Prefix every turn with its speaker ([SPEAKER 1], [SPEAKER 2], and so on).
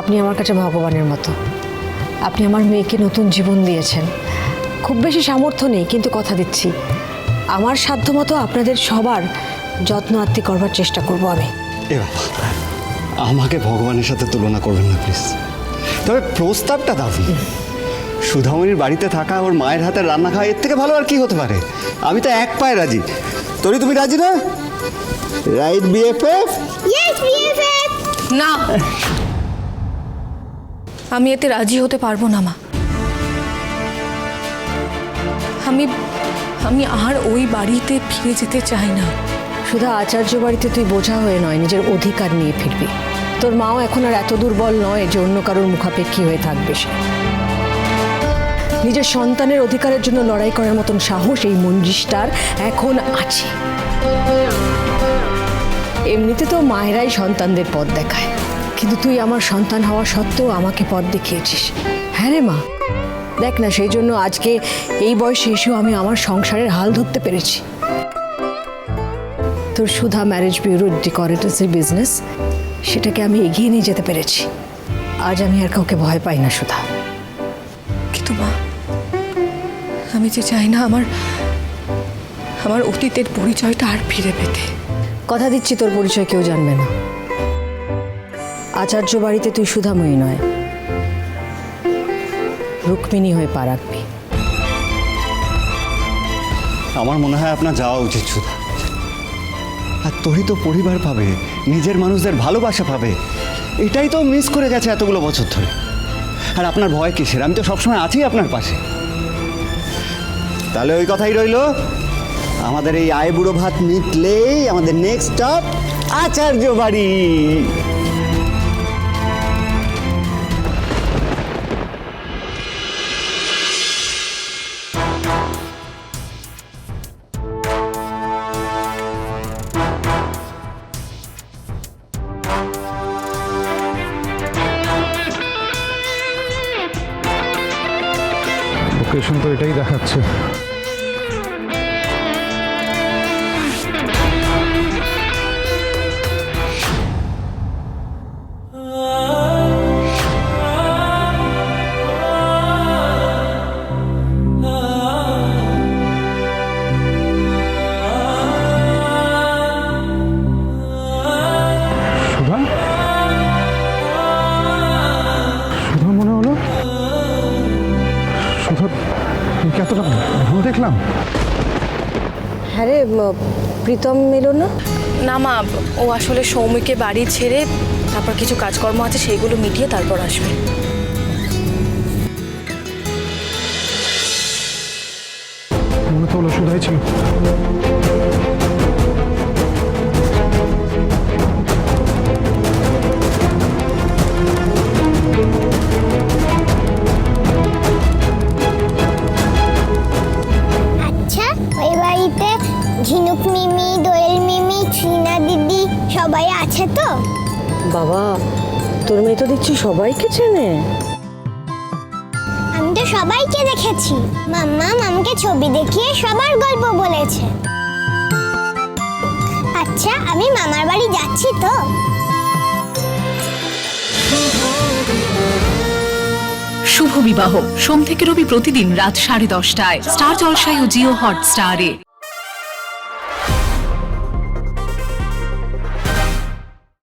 [SPEAKER 1] আপনি আমার কাছে ভগবানের মতো। আপনি আমার মেয়েকে নতুন জীবন দিয়েছেন। খুব বেশি সামর্থ্য নেই কিন্তু কথা দিচ্ছি। আমার সাধ্যমতো আপনাদের সবার যত্ন আত্মি করবার চেষ্টা করব আমি।
[SPEAKER 2] এ বাবা আমাকে ভগবানের সাথে তুলনা করবেন না প্লিজ। তবে প্রস্তাবটা দারুণ সুধামণির বাড়িতে থাকা ওর মায়ের হাতে রান্না খাওয়া এর থেকে ভালো আর কি হতে পারে? আমি তো এক পায়ে রাজি। তোরই তুমি রাজি না? রাইট বিএফএফ
[SPEAKER 3] ইয়েস বিএফএফ
[SPEAKER 4] না। আমি এতে রাজি হতে পারব না, মা। আমি আমি আর ওই বাড়িতে ফিরে যেতে চাই না।
[SPEAKER 1] শুধু আচার্য বাড়িতে তুই বোঝা হয়ে নয়, নিজের অধিকার নিয়ে ফিরবি। তোর মাও এখন আর এত দুর্বল নয় যে অন্য কারোর মুখাপেক্ষী হয়ে থাকবে সে। নিজের সন্তানের অধিকারের জন্য লড়াই করার মতন সাহস এই মঞ্জিষ্টার এখন আছে। এমনিতে তো মায়েরাই সন্তানদের পথ দেখায়। কিন্তু তুই আমার সন্তান হওয়া সত্ত্বেও আমাকে পথ দেখিয়েছিস। হ্যাঁ রে মা। দেখ না সেই জন্য আজকে এই বয়সে এসেও আমি আমার সংসারের হাল ধরতে পেরেছি। তোর সুধা ম্যারেজ ব্যুরোর ডেকোরেটরসের বিজনেস সেটাকে আমি এগিয়ে নিয়ে যেতে পেরেছি। আজ আমি আর কাউকে ভয় পাই না সুধা।
[SPEAKER 4] কিন্তু মা আমি যে চাই না আমার আমার অতীতের পরিচয়টা আর ফিরে পেতে।
[SPEAKER 1] কথা দিচ্ছি তোর পরিচয় কেউ জানবে না। আচার্য বাড়িতে তুই সুধাময়ী নয়। রুক্মিণী হয়ে পা রাখবি।
[SPEAKER 2] আমার মনে হয় আপনার যাওয়া উচিত সুধা। আর তোরই তো পরিবার পাবে, নিজের মানুষদের ভালোবাসা পাবে। এটাই তো মিস করে গেছে এতগুলো বছর ধরে। আর আপনার ভয় কিসের? আমি তো সবসময় আছি আপনার পাশে। তাহলে ওই কথাই রইল, আমাদের এই আয় বুড়ো ভাত মিটলেই আমাদের নেক্সট স্টপ আচার্য বাড়ি
[SPEAKER 5] লোকেশন তো এটাই দেখাচ্ছে। ভুল দেখলাম?
[SPEAKER 1] হ্যাঁ রে প্রীতম এলো না?
[SPEAKER 4] না মা ও আসলে সৌমিকে বাড়ি ছেড়ে তারপর কিছু কাজকর্ম আছে সেইগুলো মিটিয়ে তারপর আসবে।
[SPEAKER 5] মনে তো হলো শুধাই ছিল।
[SPEAKER 3] ঝিনুক মিমি দোয়েল মিমি চীনা দিদি সবাই আছে তো?
[SPEAKER 1] বাবা তোর মেয়ে তো দেখছি সবাইকে চেনে।
[SPEAKER 3] আমি তো সবাইকে দেখেছি। মাম্মা মামকে ছবি দেখিয়ে সবার গল্প বলেছে। আচ্ছা আমি মামার বাড়ি যাচ্ছি তো?
[SPEAKER 6] শুভ বিবাহ। সোম থেকে রবি প্রতিদিন রাত সাড়ে দশটায়। স্টার জলসায় ও জিও হটস্টারে।